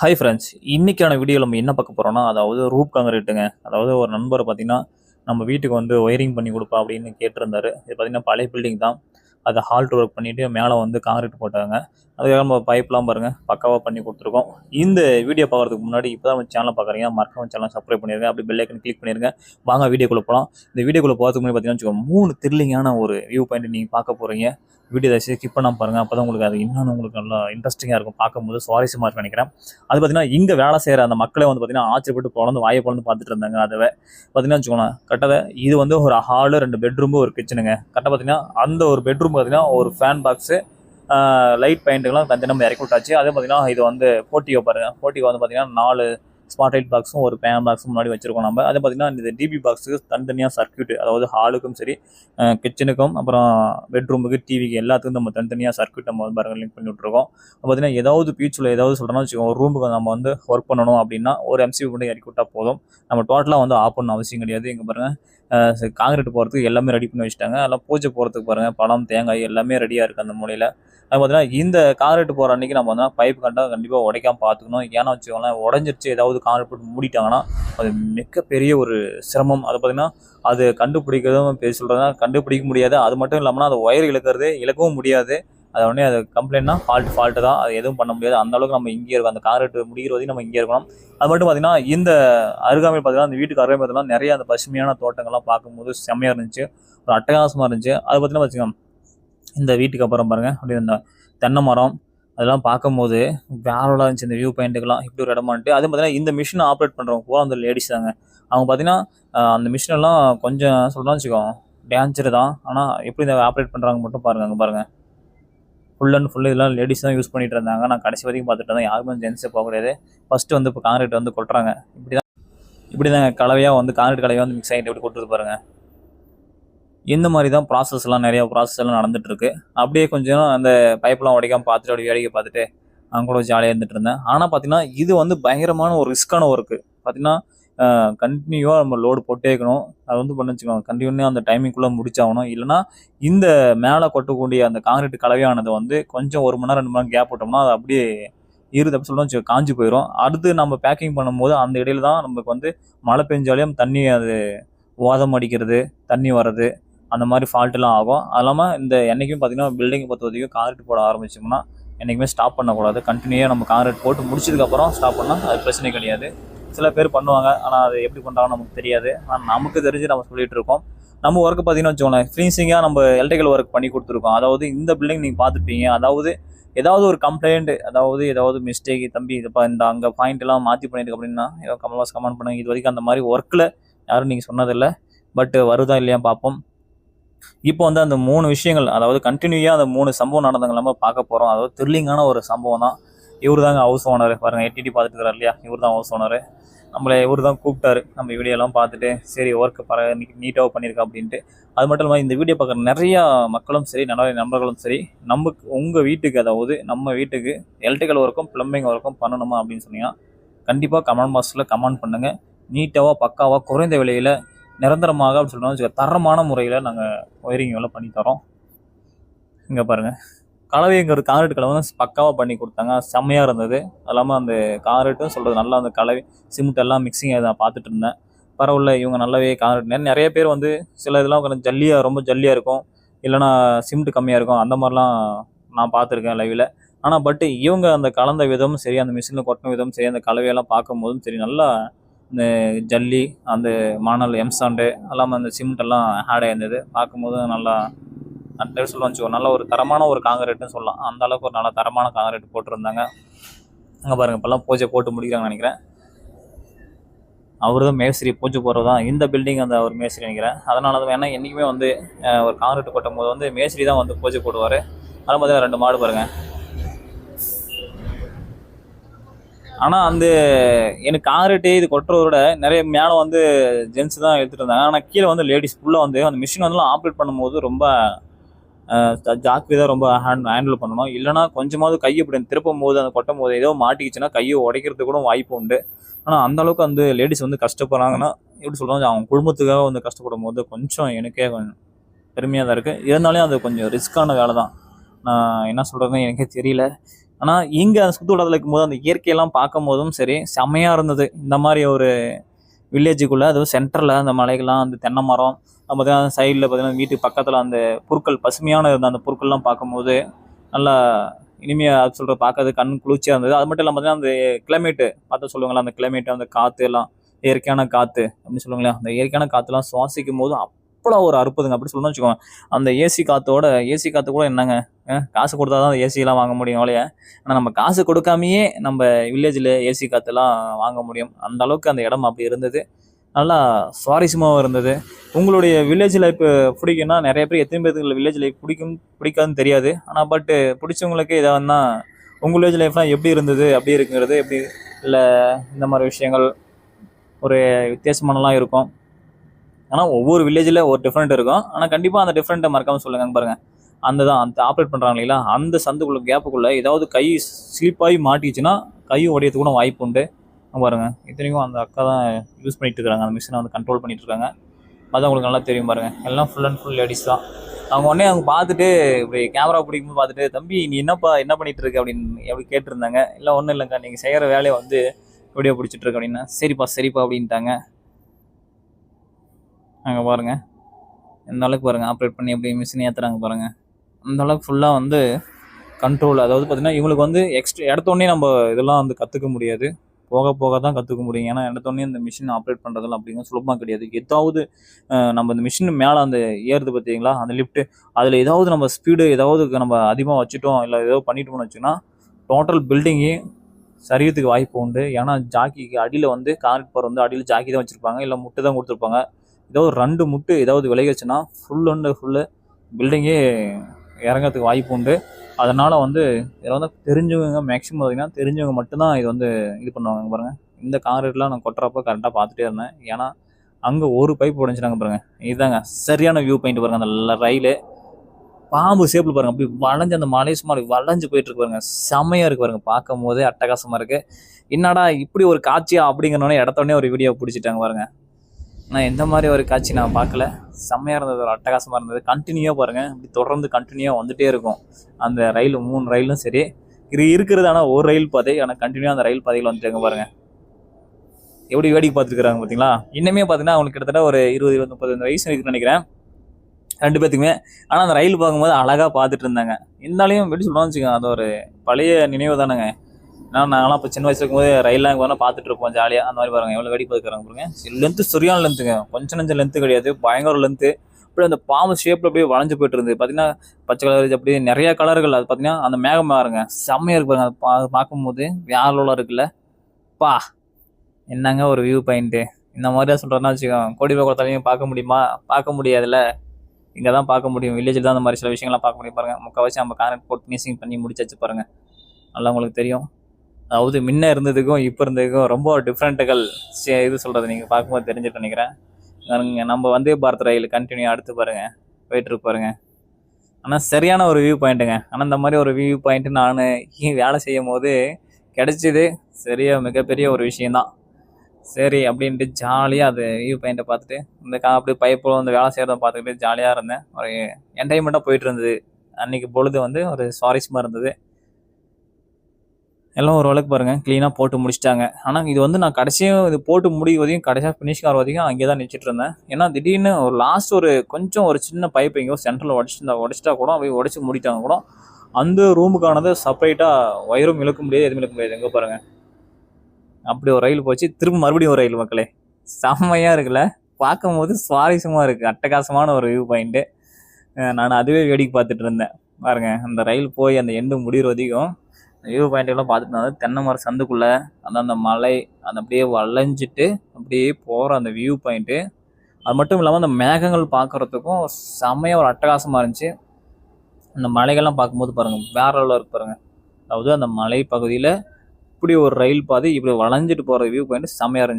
Hi friends இன்றைக்கான வீடியோவில் நம்ம என்ன பார்க்க போகிறோம்னா அதாவது ரூப் காங்கிரீட்டுங்க அதாவது ஒரு நண்பர் பார்த்தீங்கன்னா நம்ம வீட்டுக்கு வந்து ஒயரிங் பண்ணி கொடுப்பா அப்படின்னு கேட்டிருந்தாரு. இது பார்த்தீங்கன்னா பழைய பில்டிங் தான். அதை ஹால்ட் ஒர்க் பண்ணிவிட்டு மேலே வந்து காங்கிரீட் போட்டாங்க. அதுக்காக நம்ம பைப்லாம் பாருங்கள் பக்காவாக பண்ணி கொடுத்துருக்கோம். இந்த வீடியோ பார்க்குறதுக்கு முன்னாடி இப்போ தான் நம்ம சேனல் பார்க்குறீங்க மறக்காம சேனல் சப்ஸ்கிரைப் பண்ணிருங்க அப்படி பெல்லைக்கன் கிளிக் பண்ணிருங்க. வாங்க வீடியோக்குள்ளே போகலாம் இந்த வீடியோக்குள்ளே போகிறதுக்கு முன்னாடி பார்த்தீங்கன்னா வச்சுக்கோங்க, மூணு த்ரில்லிங்கான ஒரு வியூ பாயிண்ட் நீங்கள் பார்க்க போகிறீங்க வீடியோ தயவுசெய்து ஸ்கிப் பண்ணாம பாருங்கள் அப்போ தான் உங்களுக்கு அது இன்னும் உங்களுக்கு நல்லா இன்ட்ரெஸ்டிங்காக இருக்கும் பார்க்கும்போது சுவாரஸ்யமாக இருக்கும் நினைக்கிறேன். அது பார்த்தீங்கன்னா இங்கே வேலை செய்கிற அந்த மக்களே வந்து பார்த்தீங்கன்னா ஆச்சரியப்பட்டு பிறந்து வாயை பிறந்து பார்த்துட்டு இருந்தாங்க அதை பார்த்தீங்கன்னா வச்சுக்கோங்களேன் கரெக்டாக இது வந்து ஒரு ஹாலு ரெண்டு பெட்ரூமு ஒரு கிச்சனுங்க கரெக்டாக பார்த்தீங்கன்னா அந்த ஒரு பெட்ரூம் பார்த்தீங்கன்னா ஒரு ஃபேன் பாக்ஸு லைட் பெயிண்ட்டுலாம் தந்தி நம்ம இறக்கி விட்டாச்சு அதே பார்த்தீங்கன்னா இது வந்து போட்டியோ பாருங்கள் போட்டியோ வந்து பார்த்தீங்கன்னா நாலு ஸ்மார்ட் லைட் பாக்ஸும் ஒரு பேன் பாக்ஸும் முன்னாடி வச்சிருக்கோம் நம்ம. அதே பார்த்தீங்கன்னா இந்த டிபி பாக்ஸுக்கு தனித்தனியாக சர்க்யூட் அதாவது ஹாலுக்கும் சரி கிச்சனுக்கும் அப்புறம் பெட்ரூமுக்கு டிவிக்கு எல்லாத்துக்கும் நம்ம தனித்தனியாக சர்க்யூட் நம்ம வந்து பாருங்க லிங்க் பண்ணி விட்ருக்கோம் பார்த்தீங்கன்னா ஏதாவது பீச்சில் ஏதாவது சொல்கிறோம்னா வச்சுக்கோங்க ஒரு ரூமுக்கு நம்ம வந்து ஒர்க் பண்ணணும் அப்படின்னா ஒரு எம்சிபி மட்டும் இறக்கி விட்டால் போதும். நம்ம டோட்டலாக வந்து ஆஃப் பண்ண அவசியம் கிடையாது. இங்கே பாருங்கள் காங்கிரீட் போகிறதுக்கு எல்லாமே ரெடி பண்ணி வச்சுட்டாங்க. அதெல்லாம் பூஜை போகிறதுக்கு பாருங்கள் பழம் தேங்காய் எல்லாமே ரெடியாக இருக்குது அந்த மூலையில். அது பார்த்தீங்கன்னா இந்த காங்கிரீட் போகிற அன்றைக்கி நம்ம வந்து பைப் கண்டா கண்டிப்பாக உடைக்காம பார்த்துக்கணும். ஏன்னா வச்சுக்கோங்களேன் உடஞ்சிருச்சு ஏதாவது காங்கிரீட் போட்டு மூடிட்டாங்கன்னா அது மிகப்பெரிய ஒரு சிரமம். அதை பார்த்தீங்கன்னா அது கண்டுபிடிக்கிறதும் பேர் சொல்கிறதுனா கண்டுபிடிக்க முடியாது. அது மட்டும் இல்லாமல் அது ஒயர் இழுக்கிறது இழக்கவும் முடியாது. அது உடனே அது கம்ப்ளைண்ட்னா ஃபால்ட் ஃபால்ட்டு தான். அது எதுவும் பண்ண முடியாது. அந்த அளவுக்கு நம்ம இங்கே இருக்கோம். அந்த காங்கிரீட் முடிகிற வரைக்கும் நம்ம இங்கே இருக்கணும். அது மட்டும் பார்த்தீங்கன்னா இந்த அருகாமையில் பார்த்தீங்கன்னா அந்த வீட்டுக்கு அருகாமையில் பார்த்தீங்கன்னா நிறைய அந்த பசுமையான தோட்டங்கள்லாம் பார்க்கும்போது செம்மையாக இருந்துச்சு. ஒரு அட்டகாசமாக இருந்துச்சு. அது பார்த்தீங்கன்னா வச்சுக்கோங்க. இந்த வீட்டுக்கு அப்புறம் பாருங்கள் அப்படி இந்த தென்னை மரம் அதெல்லாம் பார்க்கும்போது வேறோட இருந்துச்சு. இந்த வியூ பாயிண்ட்டுக்கெல்லாம் இப்படி ஒரு இடமான்ட்டு அது பார்த்தீங்கன்னா இந்த மிஷினை ஆப்ரேட் பண்ணுறவங்க பூரா அந்த லேடிஸ் தாங்க. அவங்க பார்த்தீங்கன்னா அந்த மிஷினெல்லாம் கொஞ்சம் சொல்லலாம் வச்சுக்கோங்க. டேஞ்சர் தான். ஆனால் எப்படி இதை ஆப்ரேட் பண்ணுறாங்க மட்டும் பாருங்க அங்கே பாருங்கள் ஃபுல் அண்ட் ஃபுல் இதெல்லாம் லேடிஸ் தான் யூஸ் பண்ணிட்டு இருந்தாங்க. நான் கடைசி வரைக்கும் பார்த்துட்டு இருந்தேன். யாருமே ஜென்ஸே போக கிடையாது ஃபஸ்ட்டு வந்து இப்போ காங்கிரீட் வந்து கொட்டுறாங்க. இப்படி தான் இப்படி தான் கலவையாக வந்து காங்கிரீட் கலவையாக வந்து மிக்ஸ் ஆகிட்டு இப்படி கொட்டுறது பாருங்க. இந்த மாதிரி தான் ப்ராசஸ்லாம் நிறையா ப்ராசஸ் எல்லாம் நடந்துட்டு அப்படியே கொஞ்சம் அந்த பைப்லாம் உடைக்காமல் பார்த்துட்டு அப்படியே வேடிக்கை பார்த்துட்டு அவங்க கூட ஜாலியாக இருந்துட்டு இருந்தேன். ஆனால் பார்த்தீங்கன்னா இது வந்து பயங்கரமான ஒரு ரிஸ்க்கான ஒர்க்கு பார்த்தீங்கன்னா கண்டினியூவாக நம்ம லோடு போட்டே இருக்கணும். அது வந்து பண்ண வச்சுக்கோங்க. கண்டினியூ அந்த டைமிங்குள்ளே முடிச்சாகணும். இல்லைன்னா இந்த மேலே கொட்டக்கூடிய அந்த காங்கிரீட் கலவையானது வந்து கொஞ்சம் ஒரு மணி நேரம் ரெண்டு மணி நேரம் கேப் விட்டோம்னா அது அப்படியே இரு அப்படி சொல்லணும் காஞ்சி காஞ்சு போயிடும் அடுத்து நம்ம பேக்கிங் பண்ணும்போது அந்த இடையில தான் நமக்கு வந்து மழை பெஞ்சாலையும் தண்ணி அது ஓதம் அடிக்கிறது தண்ணி வர்றது அந்த மாதிரி ஃபால்ட்டுலாம் ஆகும். அது இல்லாமல் இந்த என்றைக்கும் பார்த்தீங்கன்னா பில்டிங்கை பொறுத்த வரைக்கும் காங்கிரீட் போட ஆரம்பிச்சோம்னா என்றைக்குமே ஸ்டாப் பண்ணக்கூடாது. கண்டினியூவாக நம்ம காங்கிரீட் போட்டு முடிச்சதுக்கப்புறம் ஸ்டாப் பண்ணால் அது பிரச்சனை கிடையாது. சில பேர் பண்ணுவாங்க. ஆனால் அது எப்படி பண்ணுறாங்கன்னு நமக்கு தெரியாது. ஆனால் நமக்கு தெரிஞ்சு நம்ம சொல்லிகிட்டு இருக்கோம். நம்ம ஒர்க்கு பார்த்தீங்கன்னா வச்சுக்கோங்களேன் ஃபினிஷிங்காக நம்ம எலக்ட்ரிக்கல் ஒர்க் பண்ணி கொடுத்துருக்கோம். அதாவது இந்த பில்டிங் நீங்கள் பார்த்துருப்பீங்க. அதாவது ஏதாவது ஒரு கம்ப்ளைண்ட் அதாவது ஏதாவது மிஸ்டேக் தம்பி இதுப்பா இந்த அங்கே பாயிண்ட் எல்லாம் மாற்றி பண்ணியிருக்கு அப்படின்னா ஏதோ கமல்வாஸ் கமெண்ட் பண்ணுங்க. இது வரைக்கும் அந்த மாதிரி ஒர்க்கில் யாரும் நீங்கள் சொன்னதில்லை. பட் வருதா இல்லையா பார்ப்போம். இப்போ வந்து அந்த மூணு விஷயங்கள் அதாவது கண்டினியூயாக அந்த மூணு சம்பவம் நடந்தவங்க நம்ம பார்க்க போகிறோம் அதாவது த்ரில்லிங்கான ஒரு சம்பவம் தான். இவர் தாங்க ஹவுஸ் ஓனர் பாருங்கள் எட்டிடி பார்த்துட்டு இருக்கிறார் இல்லையா? இவர் தான் ஹவுஸ் ஓனர் நம்மளை இவர் தான் கூப்பிட்டாரு. நம்ம வீடியோலாம் பார்த்துட்டு சரி ஒர்க்கு பர நீட்டாக பண்ணியிருக்கா அப்படின்ட்டு. அது மட்டும் இல்லாமல் இந்த வீடியோ பார்க்குற நிறையா மக்களும் சரி நிறைய நண்பர்களும் சரி நமக்கு உங்கள் வீட்டுக்கு அதாவது நம்ம வீட்டுக்கு எலக்ட்ரிக்கல் ஒர்க்கும் ப்ளம்பிங் ஒர்க்கும் பண்ணணுமா அப்படின்னு சொன்னீங்கன்னா கண்டிப்பாக கமெண்ட் பாக்ஸில் கமெண்ட் பண்ணுங்கள் நீட்டாக பக்காவாக குறைந்த விலையில் நிரந்தரமாக அப்படின்னு சொல்லணும் தரமான முறையில் நாங்கள் ஒயரிங் எல்லாம் பண்ணி தரோம். இங்கே பாருங்கள் கலவைங்கிற காங்கிரீட் கலவை வந்து பக்காவாக பண்ணி கொடுத்தாங்க. செம்மையாக இருந்தது. அது இல்லாமல் அந்த காங்கிரீட்டும் சொல்கிறது நல்லா அந்த கலவை சிமெண்ட் எல்லாம் மிக்சிங் நான் பார்த்துட்டு இருந்தேன். பரவாயில்ல இவங்க நல்லாவே காங்கிரீட் நிறைய- பேர் வந்து சில இதெல்லாம் கொஞ்சம் ஜல்லியாக ரொம்ப ஜல்லியாக இருக்கும். இல்லைன்னா சிமெண்ட் கம்மியாக இருக்கும். அந்த மாதிரிலாம் நான் பார்த்துருக்கேன் லைவில் ஆனால் பட் இவங்க அந்த கலந்த விதமும் சரி அந்த மிஷினில் கொட்டின விதமும் சரி அந்த கலவையெல்லாம் பார்க்கும்போதும் சரி நல்லா இந்த ஜல்லி அந்த மணல் எம்சாண்டு எல்லாமே அந்த சிமெண்ட் எல்லாம் ஆட் ஆயிருந்தது. பார்க்கும்போது நல்லா நிறைய சொல்லுவாங்க வச்சுக்கோ நல்ல ஒரு தரமான ஒரு காங்கிரீட்னு சொல்லலாம். அந்த அளவுக்கு ஒரு நல்ல தரமான காங்கிரீட் போட்டிருந்தாங்க. அங்கே பாருங்க இப்போல்லாம் பூஜை போட்டு முடிக்கிறாங்கன்னு நினைக்கிறேன். அவர் தான் மேஸ்திரி பூஜை போடுறது? தான் இந்த பில்டிங் அந்த ஒரு மேஸ்திரி நினைக்கிறேன். அதனால தான் வேணா என்றைக்குமே வந்து ஒரு காங்கிரீட் கொட்டும் போது வந்து மேஸ்திரி தான் வந்து பூஜை போடுவார். அதே பார்த்தீங்கன்னா ரெண்டு மாடு பாருங்க. ஆனால் வந்து எனக்கு காங்கிரீட்டு இது கொட்டுறதோட நிறைய மேலே வந்து ஜென்ஸ் தான் எடுத்துகிட்டு இருந்தாங்க. ஆனால் கீழே வந்து லேடிஸ் ஃபுல்லாக வந்து அந்த மிஷின் வந்து ஆப்ரேட் பண்ணும்போது ரொம்ப ஜாக்கிரதாக ரொம்ப ஹேண்ட் ஹேண்டில் பண்ணணும். இல்லைனா கொஞ்சமாவது கையை இப்படி திருப்பும் போது அந்த கொட்டும் போது ஏதோ மாட்டிக்கிச்சுன்னா கையை உடைக்கிறதுக்கு கூட வாய்ப்பு உண்டு. ஆனால் அந்த அளவுக்கு வந்து லேடிஸ் வந்து கஷ்டப்படுறாங்கன்னா எப்படி சொல்கிறாங்க அவங்க குடும்பத்துக்காக வந்து கஷ்டப்படும் போது கொஞ்சம் எனக்கே கொஞ்சம் பெருமையாக தான் இருக்குது இருந்தாலும் அது கொஞ்சம் ரிஸ்க்கான வேலை தான். நான் என்ன சொல்கிறதுன்னு எனக்கே தெரியல. ஆனால் இங்கே அந்த சுற்று வட்டாரத்தில் இருக்கும்போது அந்த இயற்கையெல்லாம் பார்க்கும் போதும் சரி செம்மையாக இருந்தது. இந்த மாதிரி ஒரு வில்லேஜுக்குள்ளே அதுவும் சென்டரில் அந்த மலைகள்லாம் அந்த தென்னை மரம் பார்த்தீங்கன்னா அந்த சைடில் பார்த்தீங்கன்னா வீட்டுக்கு பக்கத்தில் அந்த புற்கள் பசுமையான இருந்த அந்த புற்கள்லாம் பார்க்கும்போது நல்லா இனிமையாக அது சொல்கிற பார்க்கறது கண் குளிர்ச்சியாக இருந்தது. அது மட்டும் இல்லாமல் பார்த்தீங்கன்னா அந்த கிளைமேட்டு பார்த்து சொல்லுவாங்களா அந்த கிளைமேட்டு அந்த காற்று எல்லாம் இயற்கையான காற்று அப்படின்னு சொல்லுவாங்களே அந்த இயற்கையான காற்றுலாம் சுவாசிக்கும் போது எவ்வளோ ஒரு அற்புதங்க அப்படி சொல்லணும்னு வச்சுக்கோங்க. அந்த ஏசி காற்றோட ஏசி காற்று கூட என்னங்க? காசு கொடுத்தா தான் அந்த ஏசிலாம் வாங்க முடியும் இல்லையா ஆனால் நம்ம காசு கொடுக்காமையே நம்ம வில்லேஜில் ஏசி காற்றுலாம் வாங்க முடியும். அந்த அளவுக்கு அந்த இடம் அப்படி இருந்தது. நல்லா சுவாரஸ்யமாகவும் இருந்தது. உங்களுடைய வில்லேஜ் லைஃப் பிடிக்கும்னா நிறைய பேர் எத்தனை பேருக்கு வில்லேஜ் லைஃப் பிடிக்கும் பிடிக்காதுன்னு தெரியாது. ஆனால் பட்டு பிடிச்சவங்களுக்கு இதை வந்து உங்கள் வில்லேஜ் லைஃப்லாம் எப்படி இருந்தது? அப்படி இருக்குங்கிறது எப்படி? இல்லை இந்த மாதிரி விஷயங்கள் ஒரு வித்தியாசமானலாம் இருக்கும். ஆனால் ஒவ்வொரு வில்லேஜில் ஒரு டிஃப்ரெண்ட் இருக்கும். ஆனால் கண்டிப்பாக அந்த டிஃப்ரெண்ட்டை மறக்காமல் சொல்லுங்க பாருங்க. அந்த தான் அந்த ஆப்ரேட் பண்ணுறாங்க இல்லைங்களா? அந்த சந்துக்குள்ள கேப்புக்குள்ளே ஏதாவது கை ஸ்லிப்பாகி மாட்டிச்சுன்னா கையும் உடையத்துக்கு கூட வாய்ப்பு உண்டு. பாருங்கள் பாருங்க. இத்தனைக்கும் அந்த அக்கா தான் யூஸ் பண்ணிட்டு இருக்காங்க. அந்த மிஷினை வந்து கண்ட்ரோல் பண்ணிட்டு இருக்காங்க. அது உங்களுக்கு நல்லா தெரியும் பாருங்க. எல்லாம் ஃபுல் அண்ட் ஃபுல் லேடிஸ் தான். அவங்க உடனே அவங்க பார்த்துட்டு இப்படி கேமரா பிடிக்கும்போது பார்த்துட்டு தம்பி நீ என்னப்பா என்ன பண்ணிட்டு இருக்க? அப்படின்னு எப்படி கேட்டிருந்தாங்க. இல்லை ஒன்றும் இல்லைங்க நீங்கள் செய்கிற வேலையை வந்து வீடியோ பிடிச்சிட்டு இருக்க அப்படின்னா சரிப்பா சரிப்பா அப்படின்ட்டாங்க. அங்கே பாருங்கள் எந்த அளவுக்கு பாருங்கள் ஆப்ரேட் பண்ணி எப்படி மிஷின் ஏற்றுறாங்க பாருங்கள் அந்த அளவுக்கு ஃபுல்லாக வந்து கண்ட்ரோல் அதாவது பார்த்திங்கன்னா இவங்களுக்கு வந்து எக்ஸ்ட்ரா இடத்தோடனே நம்ம இதெல்லாம் வந்து கற்றுக்க முடியாது. போக போக தான் கற்றுக்க முடியும். ஏன்னா எடுத்தோடனே இந்த மிஷின் ஆப்ரேட் பண்ணுறதுலாம் அப்படிங்க சுலபமாக கிடையாது. ஏதாவது நம்ம இந்த மிஷின் மேலே அந்த ஏறுது பார்த்தீங்களா அந்த லிஃப்ட்டு அதில் ஏதாவது நம்ம ஸ்பீடு ஏதாவது நம்ம அதிகமாக வச்சுட்டோம் இல்லை ஏதோ பண்ணிட்டோம்னு வச்சுன்னா டோட்டல் பில்டிங்கே சரியத்துக்கு வாய்ப்பு உண்டு. ஏன்னா ஜாக்கிக்கு அடியில் வந்து கான்கிரீட் பவர் வந்து அடியில் ஜாக்கி தான் வச்சுருப்பாங்க இல்லை முட்டு தான் கொடுத்துருப்பாங்க. ஏதோ ரெண்டு முட்டு ஏதாவது விலகிச்சுன்னா ஃபுல் அண்ட் ஃபுல்லு பில்டிங்கே இறங்கிறதுக்கு வாய்ப்பு உண்டு. அதனால் வந்து இதில் வந்து தெரிஞ்சவங்க மேக்ஸிமம் பார்த்திங்கன்னா தெரிஞ்சவங்க மட்டும்தான் இது வந்து இது பண்ணுவாங்க. பாருங்கள் இந்த காங்கிரீட்லாம் நான் கொட்டுறப்ப கரெக்டாக பார்த்துட்டே இருந்தேன். ஏன்னா அங்கே ஒரு பைப் உடஞ்சிட்டாங்க பாருங்கள் இதுதாங்க. சரியான வியூ பாயிண்ட் பாருங்க. அந்த ரயிலு. பாம்பு ஷேப்பில் பாருங்க. அப்படி வளைஞ்சு அந்த மலை சுமார் வளைஞ்சு போயிட்டு இருக்கு பாருங்க. செம்மையா இருக்கு பாருங்க. பார்க்கும் போதே அட்டகாசமாக இருக்குது என்னடா இப்படி ஒரு காட்சியா அப்படிங்கிறனோடனே இடத்தோடனே ஒரு வீடியோ பிடிச்சிட்டாங்க பாருங்க. நான் எந்த மாதிரி ஒரு காட்சி நான் பார்க்கல. செம்மையாக இருந்தது ஒரு அட்டகாசமாக இருந்தது. கண்டினியூவா பாருங்க. இப்படி தொடர்ந்து கண்டினியூவாக வந்துகிட்டே இருக்கும். அந்த ரயில் மூணு ரயிலும் சரி. இது இருக்கிறது ஆனால் ஒரு ரயில் பாதை. ஆனால் கண்டினியூவாக அந்த ரயில் பாதையில் வந்துட்டாங்க பாருங்கள் எப்படி வேடிக்கை பார்த்துருக்குறாங்க பார்த்தீங்களா? இன்னுமே பார்த்தீங்கன்னா அவங்களுக்கு கிட்டத்தட்ட ஒரு இருபது இருபது முப்பது வயசு இருக்குன்னு நினைக்கிறேன். ரெண்டு பேத்துக்குமே. ஆனால் அந்த ரயில் பார்க்கும்போது அழகாக பார்த்துட்டு இருந்தாங்க. இருந்தாலையும் எப்படி சொல்லணும்னு வச்சுக்கோங்க அது ஒரு பழைய நினைவு தானேங்க. ஏன்னா நாங்களாம் இப்போ சின்ன வயசுல இருக்கும்போது ரயில்லாம் போனால் பார்த்துட்டு இருப்போம் ஜாலியாக அந்த மாதிரி பாருங்க எவ்வளோ வெடி பார்க்குறாங்க பாருங்க. லென்த்து சரியான லென்த்துங்க கொஞ்சம் நஞ்சம் லென்த்து கிடையாது. பயங்கர லென்த்து அப்படியே அந்த பாம்பு ஷேப்பில் அப்படியே வளைஞ்சு போயிட்டு இருந்தது. பார்த்தீங்கன்னா பச்சை கலர் அப்படியே நிறைய கலர்கள் அது பார்த்தீங்கன்னா அந்த மேகம் பாருங்க. செம்மையாக இருக்கு பாருங்க. அது பா பார்க்கும்போது வேலோல இருக்குல்ல. பா என்னங்க ஒரு வியூ பாயிண்ட்டு இந்த மாதிரி சொல்கிறேன்னா வச்சுக்கோங்க. கோடி குளத்தாலையும் பார்க்க முடியுமா? பார்க்க முடியாதுல்ல. இங்கே தான் பார்க்க முடியும். வில்லேஜில் தான் அந்த மாதிரி சில விஷயங்கள்லாம் பார்க்க முடியும் பாருங்கள் முக்கால்வாசி நம்ம கான்ட்ராக்ட் போட்டு ஃபினிஷிங் பண்ணி முடிச்சாச்சு பாருங்கள் நல்லா உங்களுக்கு தெரியும். அதாவது முன்ன இருந்ததுக்கும் இப்போ இருந்ததுக்கும் ரொம்ப டிஃப்ரெண்ட்டுகள் இது சொல்கிறது நீங்கள் பார்க்கும்போது தெரிஞ்சுட்டு நினைக்கிறேன். நம்ம வந்தே பாரத் ரயில் கண்டினியூ அடுத்து பாருங்கள் போயிட்டுருக்கு பாருங்கள் ஆனால் சரியான ஒரு வியூ பாயிண்ட்டுங்க ஆனால் இந்த மாதிரி ஒரு வியூ பாயிண்ட் நான் வேலை செய்யும் போது கிடச்சிது சரியா மிகப்பெரிய ஒரு விஷயந்தான் சரி அப்படின்ட்டு ஜாலியாக அது வியூ பாயிண்ட்டை பார்த்துட்டு இந்த கா அப்படியே பைப்பில் வந்து வேலை செய்கிறத பார்த்துக்கிட்டு ஜாலியாக இருந்தேன். ஒரு என்டைன்மெண்ட்டாக போயிட்டு இருந்தது. அன்றைக்கி பொழுது வந்து ஒரு சுவாரஸ்யமாக இருந்தது. எல்லாம் ஓரளவுக்கு பாருங்கள் க்ளீனாக போட்டு முடிச்சிட்டாங்க. ஆனால் இது வந்து நான் கடைசியும் இது போட்டு முடிவதையும் கடைசியாக ஃபினிஷ் ஆகிற வரைக்கும் அங்கே தான் நினச்சிட்டு இருந்தேன். ஏன்னா திடீர்னு ஒரு லாஸ்ட் ஒரு கொஞ்சம் ஒரு சின்ன பைப் எங்கேயோ சென்டரில் உடச்சிட்டு உடச்சிட்டா கூட அப்படியே உடச்சி முடிட்டாங்க கூட. அந்த ரூமுக்கானது செப்பரேட்டாக ஒயரும் இழுக்க முடியாது எதுவும் இழுக்க முடியாது. எங்கே பாருங்கள் அப்படி ஒரு ரயில் போச்சு. திரும்ப மறுபடியும் ஒரு ரயில் மக்களே. செம்மையாக இருக்குல்ல? பார்க்கும்போது சுவாரஸ்யமாக இருக்குது அட்டகாசமான ஒரு வியூ பாயிண்ட்டு நான் அதுவே வேடிக்கை பார்த்துட்டு இருந்தேன். பாருங்கள் அந்த ரயில் போய் அந்த எண்டு முடிகிற வரைக்கும் வியூ பாயிண்ட்லாம் பார்த்துட்டு இருந்தது தென்னை மரம் சந்துக்குள்ளே அந்த அந்த மலை அந்த அப்படியே வளைஞ்சிட்டு அப்படியே போகிற அந்த வியூ பாயிண்ட்டு அது மட்டும் இல்லாமல் அந்த மேகங்கள் பார்க்குறதுக்கும் செம்மையாக ஒரு அட்டகாசமாக இருந்துச்சு. அந்த மலைகள்லாம் பார்க்கும்போது பாருங்கள் வேற லெவலில் இருக்கு பாருங்கள் அதாவது அந்த மலை பகுதியில் இப்படி ஒரு ரயில் பாதை இப்படி வளைஞ்சிட்டு போகிற வியூ பாயிண்ட் செம்மையாக இருந்துச்சு.